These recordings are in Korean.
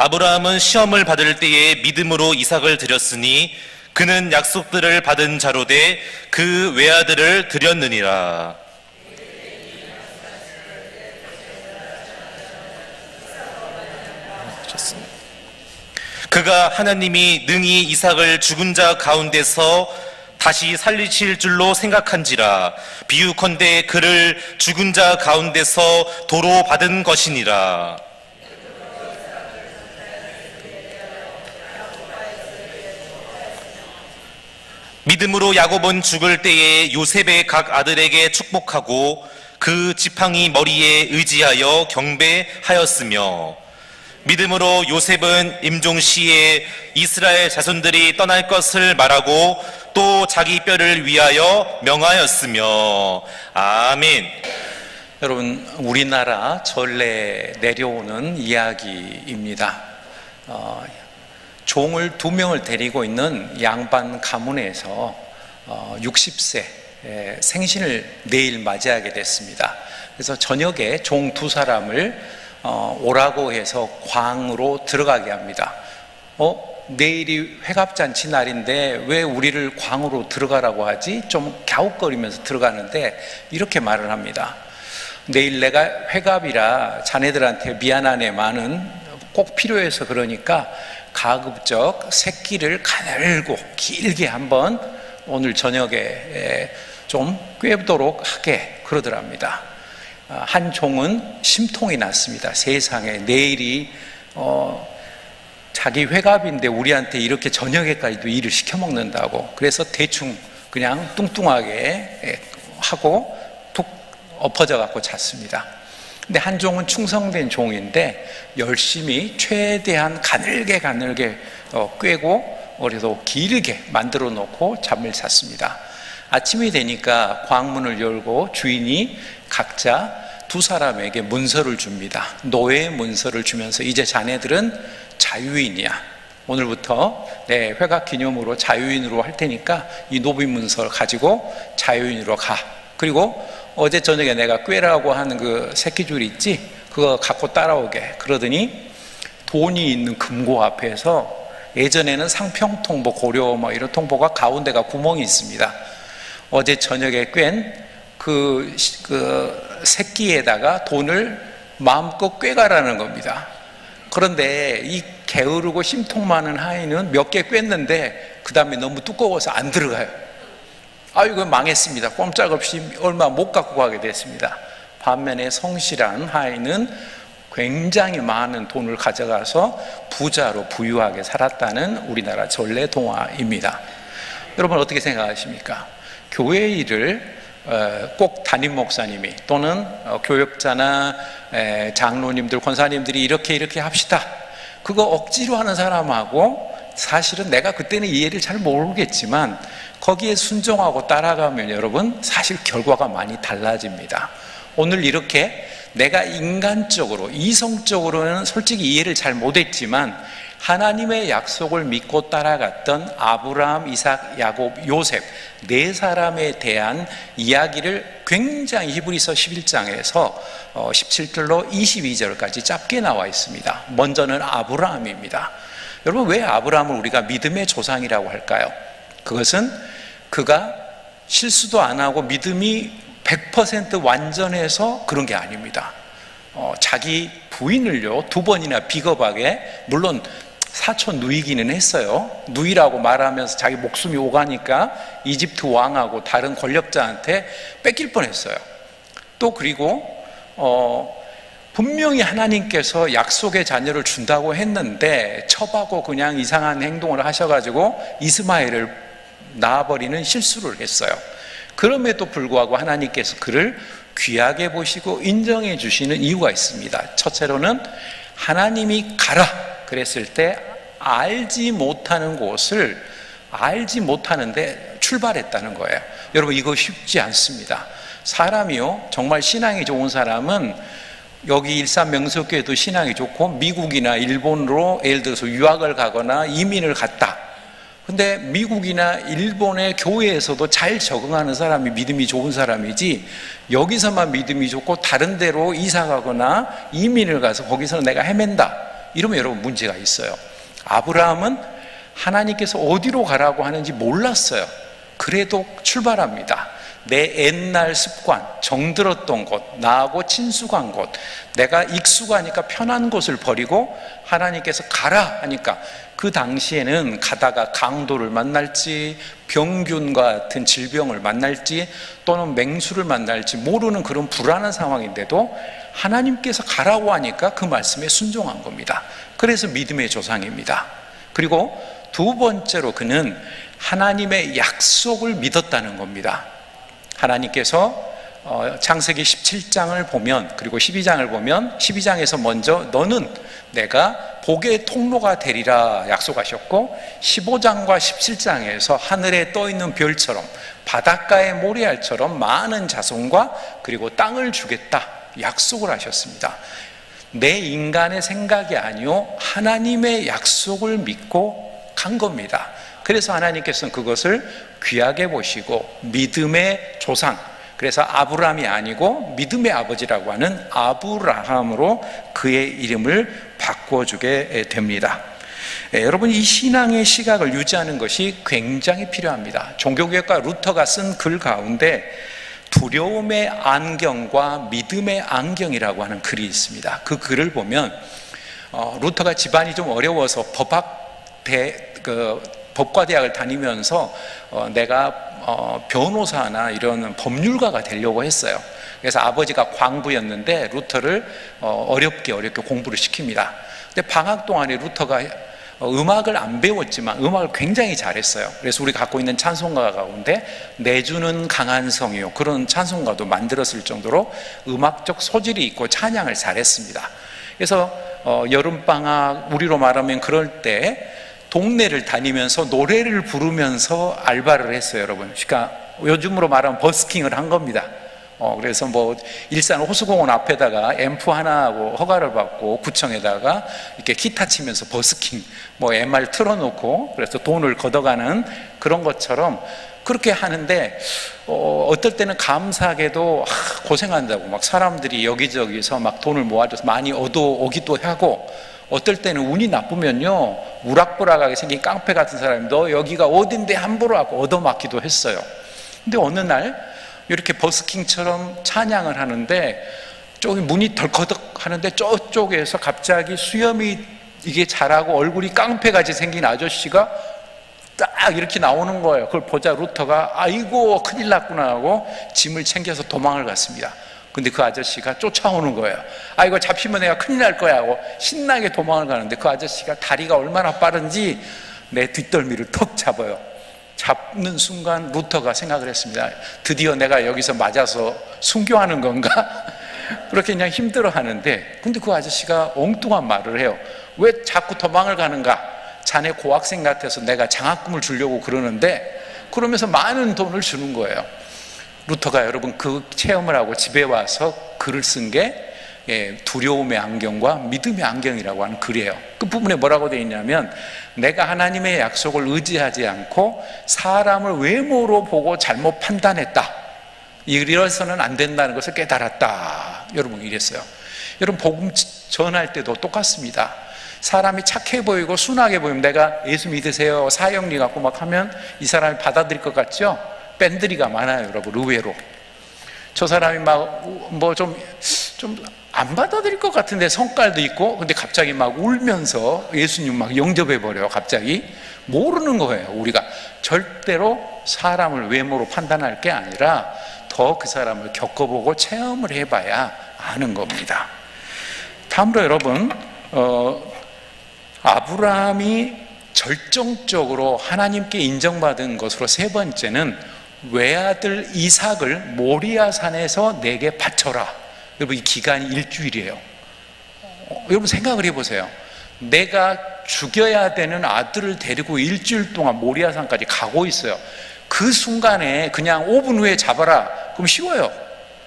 아브라함은 시험을 받을 때에 믿음으로 이삭을 드렸으니 그는 약속들을 받은 자로 돼그 외아들을 드렸느니라. 그가 하나님이 능히 이삭을 죽은 자 가운데서 다시 살리실 줄로 생각한지라 비유컨대 그를 죽은 자 가운데서 도로 받은 것이니라. 믿음으로 야곱은 죽을 때에 요셉의 각 아들에게 축복하고 그 지팡이 머리에 의지하여 경배하였으며 믿음으로 요셉은 임종 시에 이스라엘 자손들이 떠날 것을 말하고 또 자기 뼈를 위하여 명하였으며 아멘. 여러분, 우리나라 전래 내려오는 이야기입니다. 어, 종을 두 명을 데리고 있는 양반 가문에서 어, 60세 생신을 내일 맞이하게 됐습니다. 그래서 저녁에 종 두 사람을 어, 오라고 해서 광으로 들어가게 합니다. 어, 내일이 회갑잔치 날인데 왜 우리를 광으로 들어가라고 하지? 좀 갸웃거리면서 들어가는데 이렇게 말을 합니다. 내일 내가 회갑이라 자네들한테 미안하네 많은 꼭 필요해서 그러니까 가급적 새끼를 가늘고 길게 한번 오늘 저녁에 좀 꿰도록 하게 그러더랍니다. 아, 한 종은 심통이 났습니다. 세상에 내일이 어, 자기 회갑인데 우리한테 이렇게 저녁에까지도 일을 시켜 먹는다고 그래서 대충 그냥 뚱뚱하게 하고 툭 엎어져 갖고 잤습니다. 근데 한 종은 충성된 종인데 열심히 최대한 가늘게 가늘게 어, 꿰고 그래도 길게 만들어 놓고 잠을 잤습니다. 아침이 되니까 광문을 열고 주인이 각자 두 사람에게 문서를 줍니다. 노예 문서를 주면서 이제 자네들은 자유인이야. 오늘부터 내 회각 기념으로 자유인으로 할 테니까 이 노비 문서를 가지고 자유인으로 가. 그리고 어제 저녁에 내가 꾀라고 하는 그 새끼줄 있지? 그거 갖고 따라오게. 그러더니 돈이 있는 금고 앞에서 예전에는 상평통보, 고려 뭐 이런 통보가 가운데가 구멍이 있습니다. 어제 저녁에 꿰 그 그 새끼에다가 돈을 마음껏 꿰가라는 겁니다. 그런데 이 게으르고 심통 많은 하인은 몇 개 꿰는데 그 다음에 너무 두꺼워서 안 들어가요. 아이고 망했습니다. 꼼짝없이 얼마 못 갖고 가게 됐습니다. 반면에 성실한 하인은 굉장히 많은 돈을 가져가서 부자로 부유하게 살았다는 우리나라 전래 동화입니다. 여러분 어떻게 생각하십니까? 교회 일을 어, 꼭 담임 목사님이 또는 어, 교역자나 장로님들, 권사님들이 이렇게 이렇게 합시다. 그거 억지로 하는 사람하고 사실은 내가 그때는 이해를 잘 모르겠지만 거기에 순종하고 따라가면 여러분 사실 결과가 많이 달라집니다. 오늘 이렇게 내가 인간적으로, 이성적으로는 솔직히 이해를 잘 못했지만 하나님의 약속을 믿고 따라갔던 아브라함, 이삭, 야곱, 요셉 네 사람에 대한 이야기를 굉장히 히브리서 11장에서 17절로 22절까지 짧게 나와 있습니다. 먼저는 아브라함입니다. 여러분 왜 아브라함을 우리가 믿음의 조상이라고 할까요? 그것은 그가 실수도 안 하고 믿음이 100% 완전해서 그런 게 아닙니다. 어, 자기 부인을요 두 번이나 비겁하게 물론 사촌 누이기는 했어요. 누이라고 말하면서 자기 목숨이 오가니까 이집트 왕하고 다른 권력자한테 뺏길 뻔했어요. 또 그리고 어, 분명히 하나님께서 약속의 자녀를 준다고 했는데 첩하고 그냥 이상한 행동을 하셔가지고 이스마엘을 낳아버리는 실수를 했어요. 그럼에도 불구하고 하나님께서 그를 귀하게 보시고 인정해 주시는 이유가 있습니다. 첫째로는 하나님이 가라 그랬을 때 알지 못하는 곳을 알지 못하는데 출발했다는 거예요. 여러분 이거 쉽지 않습니다. 사람이요 정말 신앙이 좋은 사람은 여기 일산 명석교회도 신앙이 좋고 미국이나 일본으로 예를 들어서 유학을 가거나 이민을 갔다. 근데 미국이나 일본의 교회에서도 잘 적응하는 사람이 믿음이 좋은 사람이지 여기서만 믿음이 좋고 다른 데로 이사 가거나 이민을 가서 거기서 내가 헤맨다. 이러면 여러분 문제가 있어요. 아브라함은 하나님께서 어디로 가라고 하는지 몰랐어요. 그래도 출발합니다. 내 옛날 습관, 정들었던 곳, 나하고 친숙한 곳, 내가 익숙하니까 편한 곳을 버리고 하나님께서 가라 하니까 그 당시에는 가다가 강도를 만날지 병균과 같은 질병을 만날지 또는 맹수를 만날지 모르는 그런 불안한 상황인데도 하나님께서 가라고 하니까 그 말씀에 순종한 겁니다. 그래서 믿음의 조상입니다. 그리고 두 번째로 그는 하나님의 약속을 믿었다는 겁니다. 하나님께서 어, 창세기 17장을 보면 그리고 12장을 보면 12장에서 먼저 너는 내가 복의 통로가 되리라 약속하셨고 15장과 17장에서 하늘에 떠 있는 별처럼 바닷가의 모래알처럼 많은 자손과 그리고 땅을 주겠다 약속을 하셨습니다. 내 인간의 생각이 아니요 하나님의 약속을 믿고 간 겁니다. 그래서 하나님께서는 그것을 귀하게 보시고 믿음의 조상 그래서 아브라함이 아니고 믿음의 아버지라고 하는 아브라함으로 그의 이름을 바꿔주게 됩니다. 예, 여러분 이 신앙의 시각을 유지하는 것이 굉장히 필요합니다. 종교개혁가 루터가 쓴 글 가운데 두려움의 안경과 믿음의 안경이라고 하는 글이 있습니다. 그 글을 보면 어, 루터가 집안이 좀 어려워서 법학 대, 그, 법과 대학을 다니면서 어, 내가 어, 변호사나 이런 법률가가 되려고 했어요. 그래서 아버지가 광부였는데 루터를 어, 어렵게 어렵게 공부를 시킵니다. 근데 방학 동안에 루터가 어, 음악을 안 배웠지만 음악을 굉장히 잘했어요. 그래서 우리 갖고 있는 찬송가 가운데 내주는 강한 성이요 그런 찬송가도 만들었을 정도로 음악적 소질이 있고 찬양을 잘했습니다. 그래서 어, 여름 방학 우리로 말하면 그럴 때 동네를 다니면서 노래를 부르면서 알바를 했어요, 여러분. 그러니까 요즘으로 말하면 버스킹을 한 겁니다. 어, 그래서 뭐 일산 호수공원 앞에다가 앰프 하나하고 허가를 받고 구청에다가 이렇게 기타 치면서 버스킹 뭐 MR 틀어놓고 그래서 돈을 걷어가는 그런 것처럼 그렇게 하는데 어, 어떨 때는 감사하게도 아, 고생한다고 막 사람들이 여기저기서 막 돈을 모아줘서 많이 얻어오기도 하고 어떨 때는 운이 나쁘면요 우락부락하게 생긴 깡패 같은 사람이 너 여기가 어딘데 함부로 하고 얻어맞기도 했어요 근데 어느 날 이렇게 버스킹처럼 찬양을 하는데 저기 문이 덜커덕 하는데 저쪽에서 갑자기 수염이 이게 자라고 얼굴이 깡패같이 생긴 아저씨가 딱 이렇게 나오는 거예요. 그걸 보자 루터가 아이고 큰일 났구나 하고 짐을 챙겨서 도망을 갔습니다. 근데 그 아저씨가 쫓아오는 거예요. 아 이거 잡히면 내가 큰일 날 거야 하고 신나게 도망을 가는데 그 아저씨가 다리가 얼마나 빠른지 내 뒷덜미를 턱 잡아요. 잡는 순간 루터가 생각을 했습니다. 드디어 내가 여기서 맞아서 순교하는 건가? 그렇게 그냥 힘들어 하는데, 근데 그 아저씨가 엉뚱한 말을 해요. 왜 자꾸 도망을 가는가? 자네 고학생 같아서 내가 장학금을 주려고 그러는데, 그러면서 많은 돈을 주는 거예요. 루터가 여러분 그 체험을 하고 집에 와서 글을 쓴게 예, 두려움의 안경과 믿음의 안경이라고 하는 글이에요. 그 부분에 뭐라고 되어 있냐면 내가 하나님의 약속을 의지하지 않고 사람을 외모로 보고 잘못 판단했다. 이래서는 안 된다는 것을 깨달았다. 여러분 이랬어요. 여러분 복음 전할 때도 똑같습니다. 사람이 착해 보이고 순하게 보이면 내가 예수 믿으세요 사형리 갖고 막 하면 이 사람이 받아들일 것 같죠? 밴드리가 많아요, 여러분 의외로. 저 사람이 막 뭐 좀 좀 안 받아들일 것 같은데 성깔도 있고 근데 갑자기 막 울면서 예수님 막 영접해 버려요 갑자기. 모르는 거예요 우리가. 절대로 사람을 외모로 판단할 게 아니라 더 그 사람을 겪어보고 체험을 해봐야 아는 겁니다. 다음으로 여러분 어, 아브라함이 절정적으로 하나님께 인정받은 것으로 세 번째는 외아들 이삭을 모리아 산에서 내게 바쳐라 여러분 이 기간이 일주일이에요. 어, 여러분 생각을 해보세요. 내가 죽여야 되는 아들을 데리고 일주일 동안 모리아산까지 가고 있어요. 그 순간에 그냥 5분 후에 잡아라. 그럼 쉬워요.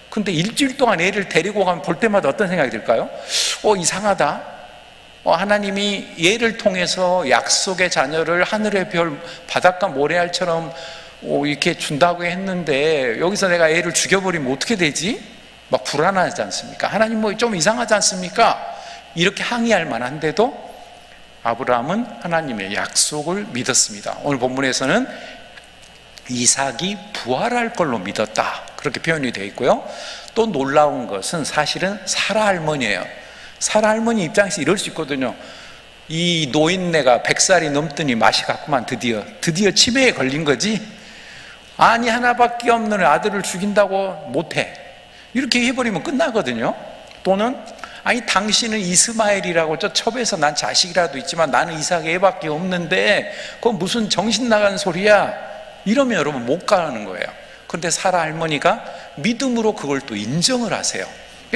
근데 일주일 동안 애를 데리고 가면 볼 때마다 어떤 생각이 들까요? 어, 이상하다. 어, 하나님이 얘를 통해서 약속의 자녀를 하늘의 별, 바닷가 모래알처럼 어, 이렇게 준다고 했는데 여기서 내가 애를 죽여버리면 어떻게 되지? 막 불안하지 않습니까? 하나님 뭐 좀 이상하지 않습니까? 이렇게 항의할 만한데도 아브라함은 하나님의 약속을 믿었습니다. 오늘 본문에서는 이삭이 부활할 걸로 믿었다. 그렇게 표현이 되어 있고요. 또 놀라운 것은 사실은 사라 할머니예요. 사라 할머니 입장에서 이럴 수 있거든요. 이 노인네가 100살이 넘더니 맛이 갔구만 드디어. 드디어 치매에 걸린 거지. 아니 하나밖에 없는 아들을 죽인다고 못해. 이렇게 해버리면 끝나거든요. 또는 아니 당신은 이스마엘이라고 저 첩에서 난 자식이라도 있지만 나는 이삭 애밖에 없는데 그건 무슨 정신 나간 소리야 이러면 여러분 못 가는 거예요 그런데 사라 할머니가 믿음으로 그걸 또 인정을 하세요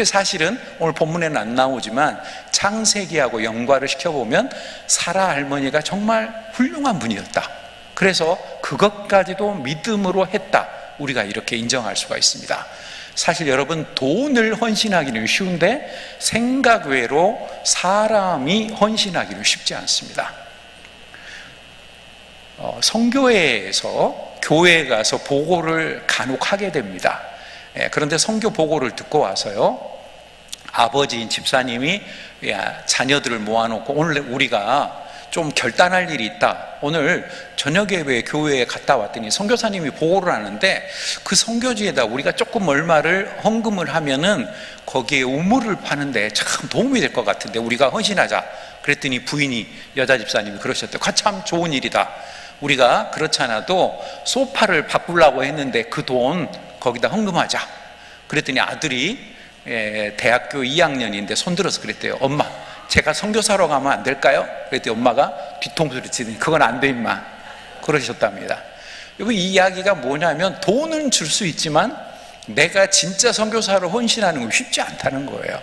사실은 오늘 본문에는 안 나오지만 창세기하고 연관을 시켜보면 사라 할머니가 정말 훌륭한 분이었다 그래서 그것까지도 믿음으로 했다 우리가 이렇게 인정할 수가 있습니다 사실 여러분 돈을 헌신하기는 쉬운데 생각 외로 사람이 헌신하기는 쉽지 않습니다. 어, 성교회에서 교회에 가서 보고를 간혹 하게 됩니다. 예, 그런데 성교 보고를 듣고 와서요. 아버지인 집사님이 야, 자녀들을 모아놓고 오늘 우리가 좀 결단할 일이 있다. 오늘 저녁에 왜 교회에 갔다 왔더니 선교사님이 보고를 하는데 그 선교지에다 우리가 조금 얼마를 헌금을 하면은 거기에 우물을 파는데 참 도움이 될 것 같은데 우리가 헌신하자. 그랬더니 부인이 여자 집사님이 그러셨대요. 아, 참 좋은 일이다. 우리가 그렇지 않아도 소파를 바꾸려고 했는데 그 돈 거기다 헌금하자. 그랬더니 아들이 예, 대학교 2학년인데 손들어서 그랬대요. 엄마, 제가 선교사로 가면 안 될까요? 그랬더니 엄마가 뒤통수를 치더니 그건 안 돼 임마. 그러셨답니다. 여러분 이 이야기가 뭐냐면 돈은 줄 수 있지만 내가 진짜 선교사로 헌신하는 건 쉽지 않다는 거예요.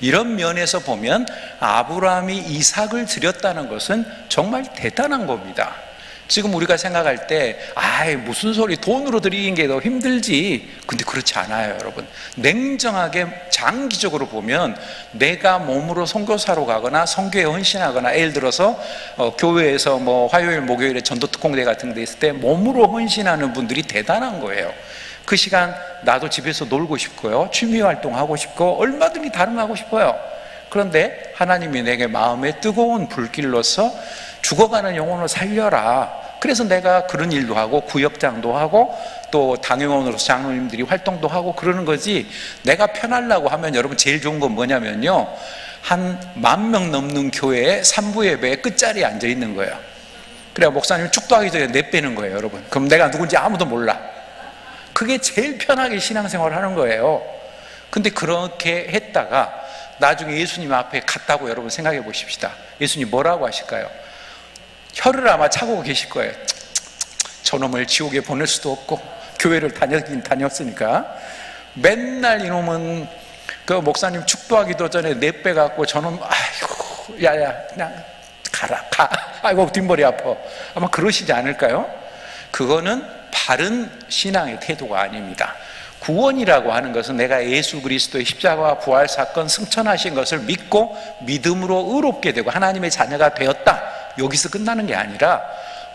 이런 면에서 보면 아브라함이 이삭을 드렸다는 것은 정말 대단한 겁니다 지금 우리가 생각할 때, 아이, 무슨 소리, 돈으로 드리는 게 더 힘들지. 근데 그렇지 않아요, 여러분. 냉정하게 장기적으로 보면 내가 몸으로 선교사로 가거나 선교에 헌신하거나 예를 들어서 어, 교회에서 뭐 화요일, 목요일에 전도 특공대 같은 데 있을 때 몸으로 헌신하는 분들이 대단한 거예요. 그 시간 나도 집에서 놀고 싶고요. 취미 활동하고 싶고 얼마든지 다른 거 하고 싶어요. 그런데 하나님이 내게 마음에 뜨거운 불길로서 죽어가는 영혼을 살려라. 그래서 내가 그런 일도 하고 구역장도 하고 또 당회원으로서 장로님들이 활동도 하고 그러는 거지. 내가 편하려고 하면 여러분 제일 좋은 건 뭐냐면요. 한 만 명 넘는 교회에 산부 예배에 끝자리에 앉아 있는 거예요. 그래야 목사님 축도 하기 전에 내빼는 거예요 여러분. 그럼 내가 누군지 아무도 몰라. 그게 제일 편하게 신앙생활을 하는 거예요. 근데 그렇게 했다가 나중에 예수님 앞에 갔다고 여러분 생각해 보십시다. 예수님 뭐라고 하실까요? 혀를 아마 차고 계실 거예요. 저놈을 지옥에 보낼 수도 없고 교회를 다녔긴 다녔으니까 맨날 이놈은 그 목사님 축도하기도 전에 내빼 갖고 저놈 아이고 야야 그냥 가라 가 아이고 뒷머리 아파 아마 그러시지 않을까요? 그거는 바른 신앙의 태도가 아닙니다. 구원이라고 하는 것은 내가 예수 그리스도의 십자가와 부활 사건 승천하신 것을 믿고 믿음으로 의롭게 되고 하나님의 자녀가 되었다. 여기서 끝나는 게 아니라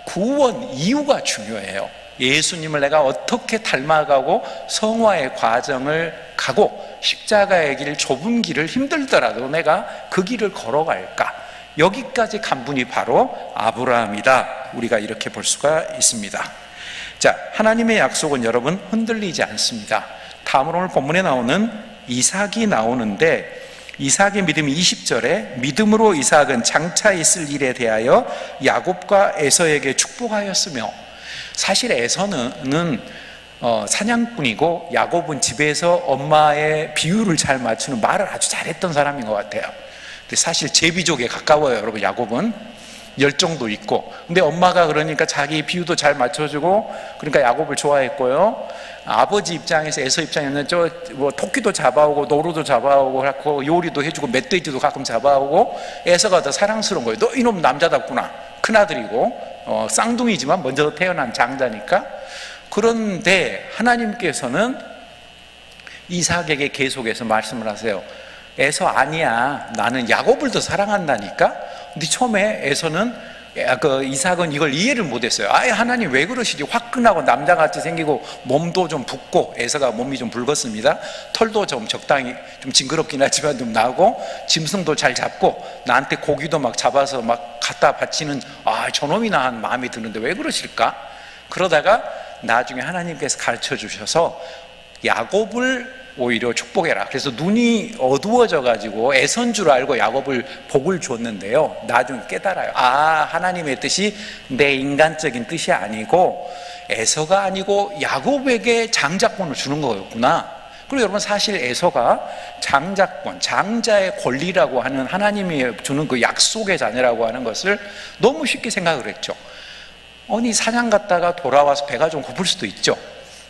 구원 이유가 중요해요. 예수님을 내가 어떻게 닮아가고 성화의 과정을 가고 십자가의 길 좁은 길을 힘들더라도 내가 그 길을 걸어갈까? 여기까지 간 분이 바로 아브라함이다. 우리가 이렇게 볼 수가 있습니다. 자, 하나님의 약속은 여러분 흔들리지 않습니다. 다음으로 오늘 본문에 나오는 이삭이 나오는데 이삭의 믿음이 20절에 믿음으로 이삭은 장차 있을 일에 대하여 야곱과 에서에게 축복하였으며 사실 에서는 어, 사냥꾼이고 야곱은 집에서 엄마의 비유를 잘 맞추는 말을 아주 잘했던 사람인 것 같아요. 근데 사실 제비족에 가까워요, 여러분. 야곱은 열정도 있고. 근데 엄마가 그러니까 자기 비유도 잘 맞춰주고, 그러니까 야곱을 좋아했고요. 아버지 입장에서 에서 입장에는 저 뭐 토끼도 잡아오고 노루도 잡아오고 하고 요리도 해주고 멧돼지도 가끔 잡아오고 에서가 더 사랑스러운 거예요. 너 이놈 남자답구나. 큰 아들이고 어, 쌍둥이지만 먼저 태어난 장자니까. 그런데 하나님께서는 이삭에게 계속해서 말씀을 하세요. 에서 아니야. 나는 야곱을 더 사랑한다니까. 근데 처음에 에서는 야, 그 이삭은 이걸 이해를 못했어요. 아예 하나님 왜 그러시지? 화끈하고 남자같이 생기고 몸도 좀 붓고 에서가 몸이 좀 붉었습니다. 털도 좀 적당히 좀 징그럽긴 하지만 좀 나고 짐승도 잘 잡고 나한테 고기도 막 잡아서 막 갖다 바치는 아 저놈이나 한 마음이 드는데 왜 그러실까? 그러다가 나중에 하나님께서 가르쳐 주셔서 야곱을 오히려 축복해라. 그래서 눈이 어두워져 가지고 애선 줄 알고 야곱을 복을 줬는데요. 나중에 깨달아요. 아, 하나님의 뜻이 내 인간적인 뜻이 아니고 에서가 아니고 야곱에게 장자권을 주는 거였구나. 그리고 여러분 사실 에서가 장자권, 장자의 권리라고 하는 하나님이 주는 그 약속의 자녀라고 하는 것을 너무 쉽게 생각을 했죠. 아니 사냥 갔다가 돌아와서 배가 좀 고플 수도 있죠.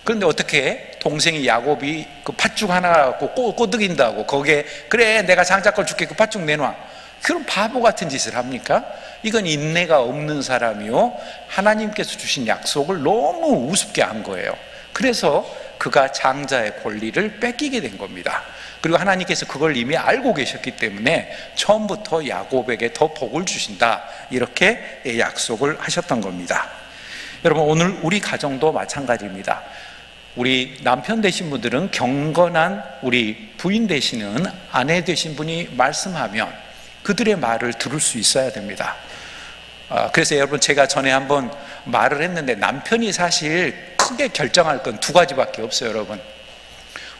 그런데 어떻게 동생이 야곱이 그 팥죽 하나 갖고 꼬, 꼬드긴다고 거기에 그래 내가 장자권 줄게 그 팥죽 내놔. 그런 바보 같은 짓을 합니까? 이건 인내가 없는 사람이요. 하나님께서 주신 약속을 너무 우습게 한 거예요. 그래서 그가 장자의 권리를 뺏기게 된 겁니다. 그리고 하나님께서 그걸 이미 알고 계셨기 때문에 처음부터 야곱에게 더 복을 주신다. 이렇게 약속을 하셨던 겁니다. 여러분, 오늘 우리 가정도 마찬가지입니다. 우리 남편 되신 분들은 경건한 우리 부인 되시는 아내 되신 분이 말씀하면 그들의 말을 들을 수 있어야 됩니다. 아, 그래서 여러분 제가 전에 한번 말을 했는데 남편이 사실 크게 결정할 건 두 가지밖에 없어요, 여러분.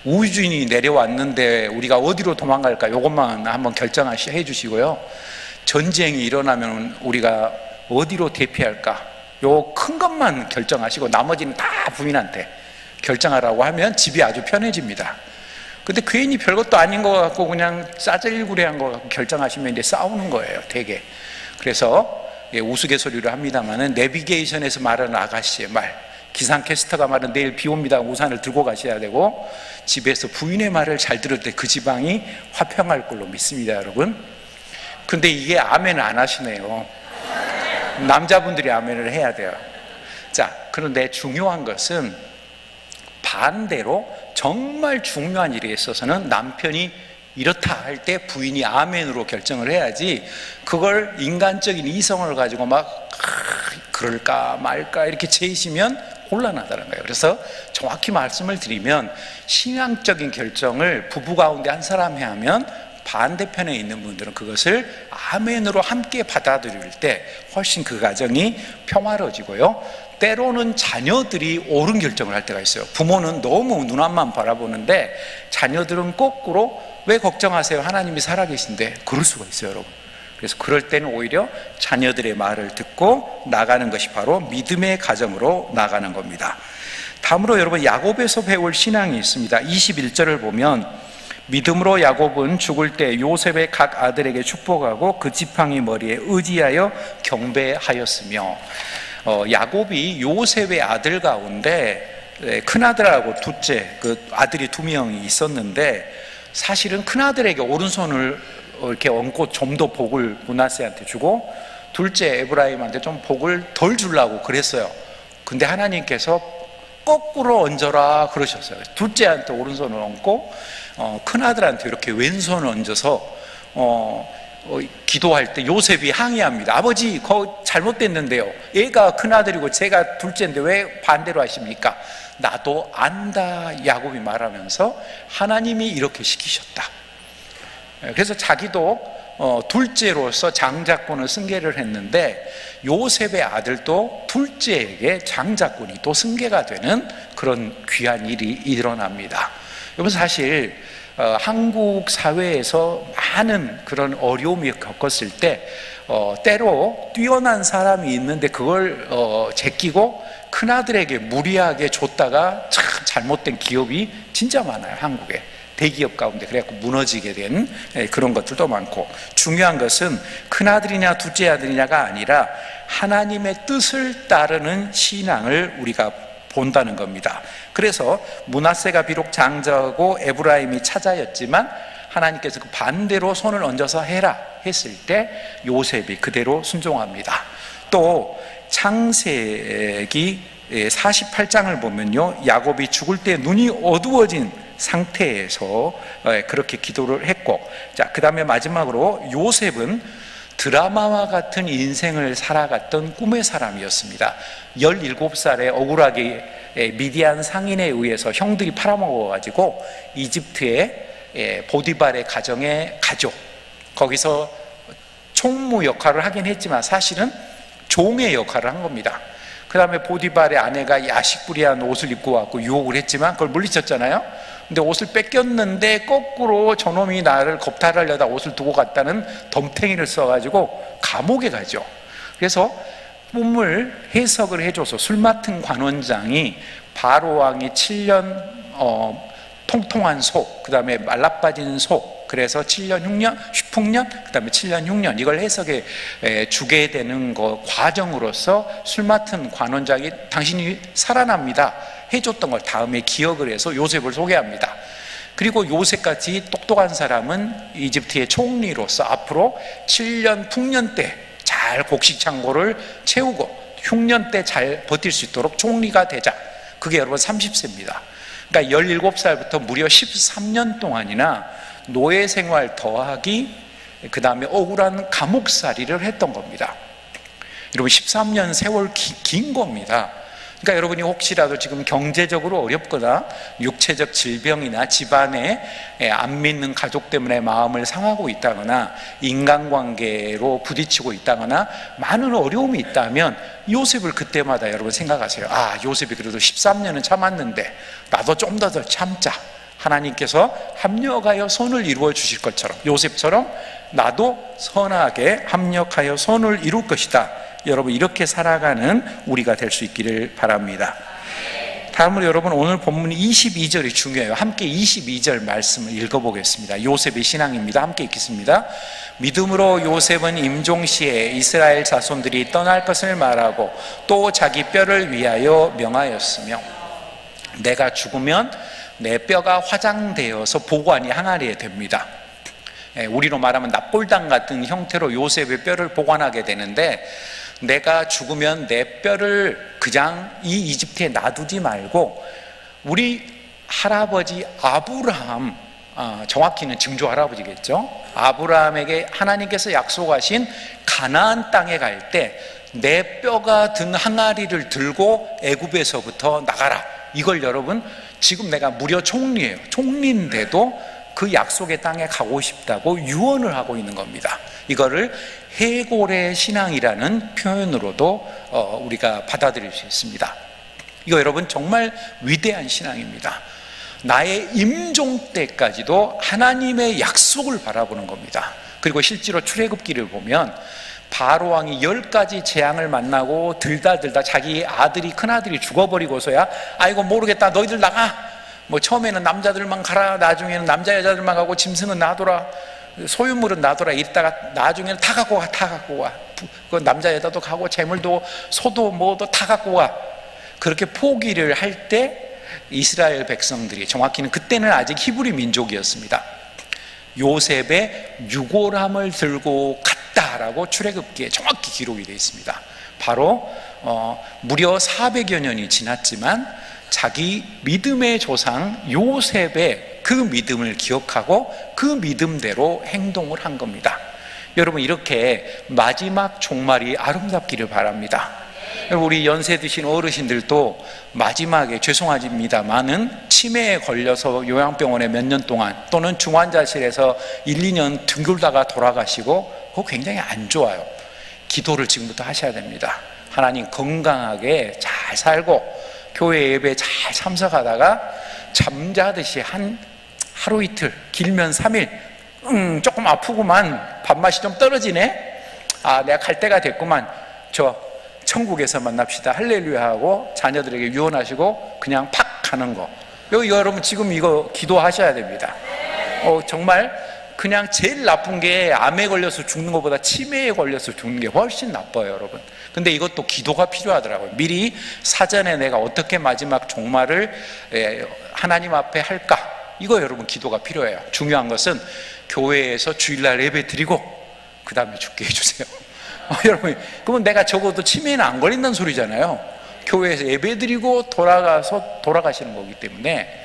우주인이 내려왔는데 우리가 어디로 도망갈까? 이것만 한번 결정해 주시고요. 전쟁이 일어나면 우리가 어디로 대피할까? 요 큰 것만 결정하시고 나머지는 다 부인한테 결정하라고 하면 집이 아주 편해집니다. 근데 괜히 별것도 아닌 것 같고 그냥 싸질구레한 거 결정하시면 이제 싸우는 거예요, 되게. 그래서 예, 우스갯소리로 합니다만은 내비게이션에서 말하는 아가씨의 말, 기상캐스터가 말은 내일 비 옵니다. 우산을 들고 가셔야 되고 집에서 부인의 말을 잘 들을 때 그 지방이 화평할 걸로 믿습니다, 여러분. 근데 이게 아멘 안 하시네요. 남자분들이 아멘을 해야 돼요. 자, 그런데 중요한 것은 반대로 정말 중요한 일에 있어서는 남편이 이렇다 할 때 부인이 아멘으로 결정을 해야지 그걸 인간적인 이성을 가지고 막 아, 그럴까 말까 이렇게 제시면 곤란하다는 거예요. 그래서 정확히 말씀을 드리면 신앙적인 결정을 부부 가운데 한 사람이 하면 반대편에 있는 분들은 그것을 아멘으로 함께 받아들일 때 훨씬 그 가정이 평화로워지고요. 때로는 자녀들이 옳은 결정을 할 때가 있어요. 부모는 너무 눈앞만 바라보는데 자녀들은 거꾸로 왜 걱정하세요? 하나님이 살아계신데 그럴 수가 있어요, 여러분. 그래서 그럴 때는 오히려 자녀들의 말을 듣고 나가는 것이 바로 믿음의 가정으로 나가는 겁니다. 다음으로 여러분 야곱에서 배울 신앙이 있습니다. 21절을 보면 믿음으로 야곱은 죽을 때 요셉의 각 아들에게 축복하고 그 지팡이 머리에 의지하여 경배하였으며 어, 야곱이 요셉의 아들 가운데 네, 큰 아들하고 둘째 그 아들이 두 명이 있었는데 사실은 큰 아들에게 오른손을 이렇게 얹고 좀 더 복을 문하세한테 주고 둘째 에브라임한테 좀 복을 덜 주려고 그랬어요. 근데 하나님께서 거꾸로 얹어라 그러셨어요. 둘째한테 오른손을 얹고 어, 큰 아들한테 이렇게 왼손을 얹어서 어, 어, 기도할 때 요셉이 항의합니다. 아버지, 그거 잘못됐는데요. 얘가 큰 아들이고 제가 둘째인데 왜 반대로 하십니까? 나도 안다. 야곱이 말하면서 하나님이 이렇게 시키셨다. 그래서 자기도 어, 둘째로서 장자권을 승계를 했는데 요셉의 아들도 둘째에게 장자권이 또 승계가 되는 그런 귀한 일이 일어납니다. 여러분 사실 어, 한국 사회에서 많은 그런 어려움이 겪었을 때 어, 때로 뛰어난 사람이 있는데 그걸 어, 제끼고 큰아들에게 무리하게 줬다가 참 잘못된 기업이 진짜 많아요 한국에. 대기업 가운데 그래갖고 무너지게 된 예, 그런 것들도 많고. 중요한 것은 큰아들이냐 둘째 아들이냐가 아니라 하나님의 뜻을 따르는 신앙을 우리가 본다는 겁니다. 그래서 문하세가 비록 장자고 에브라임이 차자였지만 하나님께서 그 반대로 손을 얹어서 해라 했을 때 요셉이 그대로 순종합니다. 또 창세기 48장을 보면요. 야곱이 죽을 때 눈이 어두워진 상태에서 그렇게 기도를 했고 자, 그다음에 마지막으로 요셉은 드라마와 같은 인생을 살아갔던 꿈의 사람이었습니다. 17살에 억울하게 예, 미디안 상인에 의해서 형들이 팔아먹어가지고 이집트의 예, 보디발의 가정에 가죠. 거기서 총무 역할을 하긴 했지만 사실은 종의 역할을 한 겁니다. 그 다음에 보디발의 아내가 야식부리한 옷을 입고 왔고 유혹을 했지만 그걸 물리쳤잖아요. 근데 옷을 뺏겼는데 거꾸로 저놈이 나를 겁탈하려다 옷을 두고 갔다는 덤탱이를 써가지고 감옥에 가죠. 그래서 꿈을 해석을 해줘서 술 맡은 관원장이 바로 왕이 7년 어, 통통한 소, 그 다음에 말라 빠진 소, 그래서 7년 흉년, 흉년, 그 다음에 7년 흉년, 이걸 해석해 에, 주게 되는 거 과정으로서 술 맡은 관원장이 당신이 살아납니다. 해줬던 걸 다음에 기억을 해서 요셉을 소개합니다. 그리고 요셉같이 똑똑한 사람은 이집트의 총리로서 앞으로 7년 풍년 때 잘 곡식 창고를 채우고 흉년 때 잘 버틸 수 있도록 총리가 되자. 그게 여러분 30세입니다. 그러니까 17살부터 무려 13년 동안이나 노예 생활 더하기 그 다음에 억울한 감옥살이를 했던 겁니다. 여러분 13년 세월 기- 긴 겁니다. 그러니까 여러분이 혹시라도 지금 경제적으로 어렵거나 육체적 질병이나 집안에 예, 안 믿는 가족 때문에 마음을 상하고 있다거나 인간관계로 부딪히고 있다거나 많은 어려움이 있다면 요셉을 그때마다 여러분 생각하세요. 아, 요셉이 그래도 13년은 참았는데 나도 좀 더 더 참자. 하나님께서 합력하여 선을 이루어 주실 것처럼 요셉처럼 나도 선하게 합력하여 선을 이룰 것이다. 여러분 이렇게 살아가는 우리가 될 수 있기를 바랍니다. 다음으로 여러분 오늘 본문 22절이 중요해요. 함께 22절 말씀을 읽어보겠습니다. 요셉의 신앙입니다. 함께 읽겠습니다. 믿음으로 요셉은 임종 시에 이스라엘 자손들이 떠날 것을 말하고 또 자기 뼈를 위하여 명하였으며 내가 죽으면 내 뼈가 화장되어서 보관이 항아리에 됩니다. 예, 우리로 말하면 납골당 같은 형태로 요셉의 뼈를 보관하게 되는데 내가 죽으면 내 뼈를 그냥 이 이집트에 놔두지 말고 우리 할아버지 아브라함 아, 정확히는 증조 할아버지겠죠. 아브라함에게 하나님께서 약속하신 가나안 땅에 갈 때 내 뼈가 든 항아리를 들고 애굽에서부터 나가라. 이걸 여러분 지금 내가 무려 총리예요. 총리인데도 그 약속의 땅에 가고 싶다고 유언을 하고 있는 겁니다. 이거를 해골의 신앙이라는 표현으로도 어, 우리가 받아들일 수 있습니다. 이거 여러분 정말 위대한 신앙입니다. 나의 임종 때까지도 하나님의 약속을 바라보는 겁니다. 그리고 실제로 출애굽기를 보면 바로 왕이 열 가지 재앙을 만나고 들다 들다 자기 아들이 큰 아들이 죽어버리고서야 아이고 모르겠다. 너희들 나가. 뭐 처음에는 남자들만 가라. 나중에는 남자 여자들만 가고 짐승은 놔둬라. 소유물은 놔둬라. 이랬다가 나중에는 다 갖고 가 다 갖고 와그 남자 여자도 가고 재물도 소도 뭐도 다 갖고 와. 그렇게 포기를 할 때 이스라엘 백성들이 정확히는 그때는 아직 히브리 민족이었습니다. 요셉의 유골함을 들고 갔 다라고 출애굽기에 정확히 기록이 되어 있습니다. 바로 어, 무려 400여 년이 지났지만 자기 믿음의 조상 요셉의 그 믿음을 기억하고 그 믿음대로 행동을 한 겁니다. 여러분 이렇게 마지막 종말이 아름답기를 바랍니다. 우리 연세 드신 어르신들도 마지막에 죄송합니다만은 치매에 걸려서 요양병원에 몇 년 동안 또는 중환자실에서 1, 2년 둥글다가 돌아가시고 그거 굉장히 안 좋아요. 기도를 지금부터 하셔야 됩니다. 하나님 건강하게 잘 살고 교회 예배 잘 참석하다가 잠자듯이 한 하루 이틀 길면 3일 음 조금 아프구만. 밥맛이 좀 떨어지네. 아 내가 갈 때가 됐구만. 저 천국에서 만납시다. 할렐루야 하고 자녀들에게 유언하시고 그냥 팍 가는 거. 여러분 지금 이거 기도하셔야 됩니다. 어, 정말 그냥 제일 나쁜 게 암에 걸려서 죽는 것보다 치매에 걸려서 죽는 게 훨씬 나빠요 여러분. 근데 이것도 기도가 필요하더라고요. 미리 사전에 내가 어떻게 마지막 종말을 에, 하나님 앞에 할까? 이거 여러분 기도가 필요해요. 중요한 것은 교회에서 주일날 예배 드리고 그 다음에 죽게 해주세요. 어, 여러분, 그러면 내가 적어도 치매는 안 걸린다는 소리잖아요. 교회에서 예배 드리고 돌아가서 돌아가시는 거기 때문에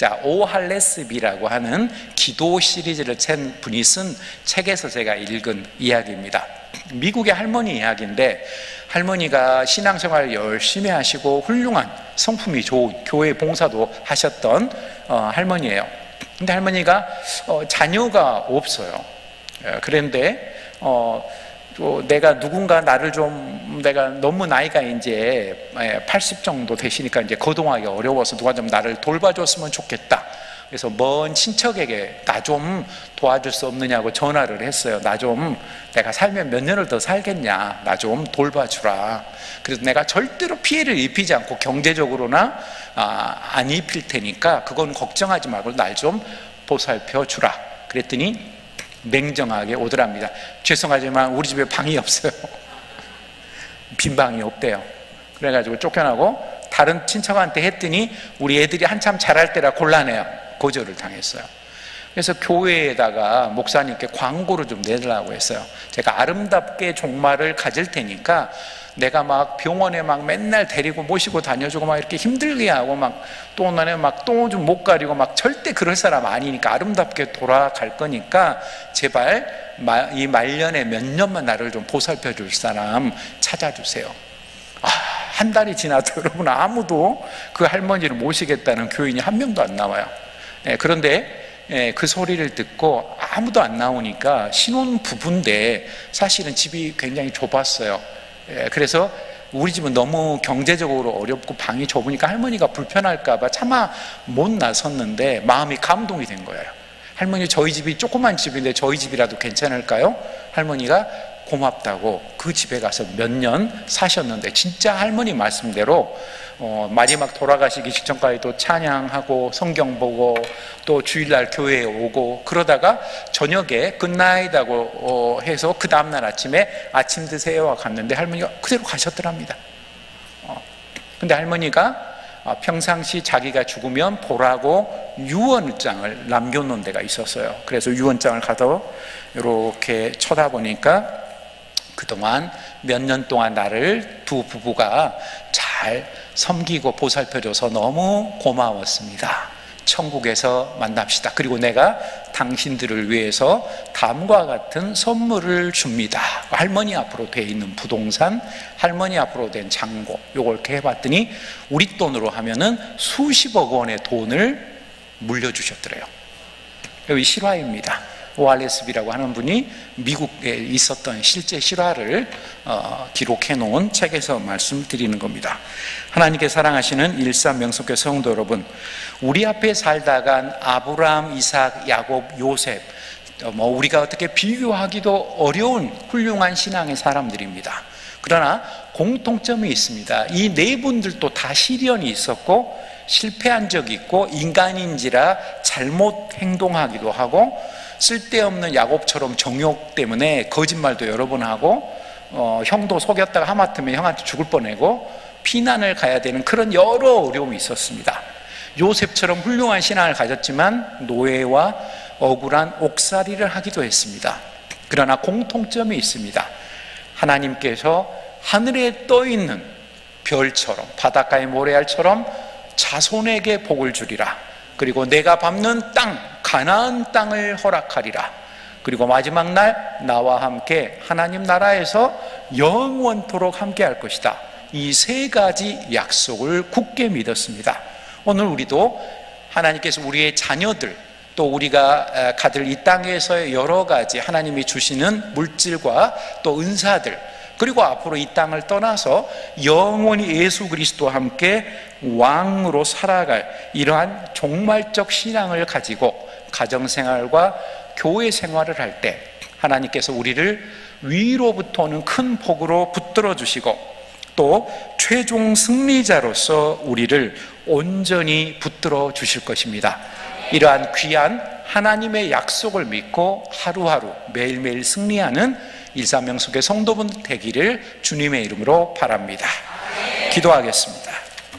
자, 오할레스비라고 하는 기도 시리즈를 챈 분이 쓴 책에서 제가 읽은 이야기입니다. 미국의 할머니 이야기인데 할머니가 신앙생활 열심히 하시고 훌륭한 성품이 좋은 교회 봉사도 하셨던 어, 할머니예요. 근데 할머니가 어, 자녀가 없어요. 예, 그런데 어, 또 내가 누군가 나를 좀 내가 너무 나이가 이제 80 정도 되시니까 이제 거동하기 어려워서 누가 좀 나를 돌봐줬으면 좋겠다. 그래서 먼 친척에게 나 좀 도와줄 수 없느냐고 전화를 했어요. 나 좀 내가 살면 몇 년을 더 살겠냐. 나 좀 돌봐주라. 그래서 내가 절대로 피해를 입히지 않고 경제적으로나 아, 안 입힐 테니까 그건 걱정하지 말고 날 좀 보살펴 주라. 그랬더니 냉정하게 오더랍니다. 죄송하지만 우리 집에 방이 없어요. 빈 방이 없대요. 그래가지고 쫓겨나고 다른 친척한테 했더니 우리 애들이 한참 자랄 때라 곤란해요. 거절을 당했어요. 그래서 교회에다가 목사님께 광고를 좀 내달라고 했어요. 제가 아름답게 종말을 가질 테니까 내가 막 병원에 막 맨날 데리고 모시고 다녀주고 막 이렇게 힘들게 하고 막또 너네 막또좀못 가리고 막 절대 그럴 사람 아니니까 아름답게 돌아갈 거니까 제발 이 말년에 몇 년만 나를 좀 보살펴 줄 사람 찾아주세요. 아, 한 달이 지나도 여러분 아무도 그 할머니를 모시겠다는 교인이 한 명도 안 나와요. 예, 그런데 예, 그 소리를 듣고 아무도 안 나오니까 신혼 부부인데 사실은 집이 굉장히 좁았어요. 예, 그래서 우리 집은 너무 경제적으로 어렵고 방이 좁으니까 할머니가 불편할까봐 차마 못 나섰는데 마음이 감동이 된 거예요. 할머니 저희 집이 조그만 집인데 저희 집이라도 괜찮을까요? 할머니가 고맙다고 그 집에 가서 몇 년 사셨는데 진짜 할머니 말씀대로 어, 마지막 돌아가시기 직전까지도 찬양하고 성경 보고 또 주일날 교회에 오고 그러다가 저녁에 굿나잇하고 어, 해서 그 다음날 아침에 아침 드세요와 갔는데 할머니가 그대로 가셨더랍니다. 어, 근데 할머니가 아, 평상시 자기가 죽으면 보라고 유언장을 남겨놓은 데가 있었어요. 그래서 유언장을 가서 이렇게 쳐다보니까 그동안 몇 년 동안 나를 두 부부가 잘 섬기고 보살펴줘서 너무 고마웠습니다. 천국에서 만납시다. 그리고 내가 당신들을 위해서 다음과 같은 선물을 줍니다. 할머니 앞으로 돼 있는 부동산, 할머니 앞으로 된 장고, 요걸 이렇게 해봤더니 우리 돈으로 하면은 수십억 원의 돈을 물려주셨더래요. 여기 실화입니다. 오알레스비라고 하는 분이 미국에 있었던 실제 실화를 어, 기록해 놓은 책에서 말씀드리는 겁니다. 하나님께 사랑하시는 일삼명석교 성도 여러분, 우리 앞에 살다간 아브라함, 이삭, 야곱, 요셉, 어, 뭐 우리가 어떻게 비교하기도 어려운 훌륭한 신앙의 사람들입니다. 그러나 공통점이 있습니다. 이 네 분들도 다 시련이 있었고 실패한 적이 있고 인간인지라 잘못 행동하기도 하고 쓸데없는 야곱처럼 정욕 때문에 거짓말도 여러 번 하고 어, 형도 속였다가 하마터면 형한테 죽을 뻔하고 피난을 가야 되는 그런 여러 어려움이 있었습니다. 요셉처럼 훌륭한 신앙을 가졌지만 노예와 억울한 옥살이를 하기도 했습니다. 그러나 공통점이 있습니다. 하나님께서 하늘에 떠 있는 별처럼 바닷가의 모래알처럼 자손에게 복을 주리라. 그리고 내가 밟는 땅, 가나안 땅을 허락하리라. 그리고 마지막 날 나와 함께 하나님 나라에서 영원토록 함께 할 것이다. 이 세 가지 약속을 굳게 믿었습니다. 오늘 우리도 하나님께서 우리의 자녀들 또 우리가 가들 이 땅에서의 여러 가지 하나님이 주시는 물질과 또 은사들 그리고 앞으로 이 땅을 떠나서 영원히 예수 그리스도와 함께 왕으로 살아갈 이러한 종말적 신앙을 가지고 가정 생활과 교회 생활을 할 때 하나님께서 우리를 위로부터 는 큰 복으로 붙들어 주시고 또 최종 승리자로서 우리를 온전히 붙들어 주실 것입니다. 이러한 귀한 하나님의 약속을 믿고 하루하루 매일매일 승리하는 일사명 속의 성도분 되기를 주님의 이름으로 바랍니다. 기도하겠습니다.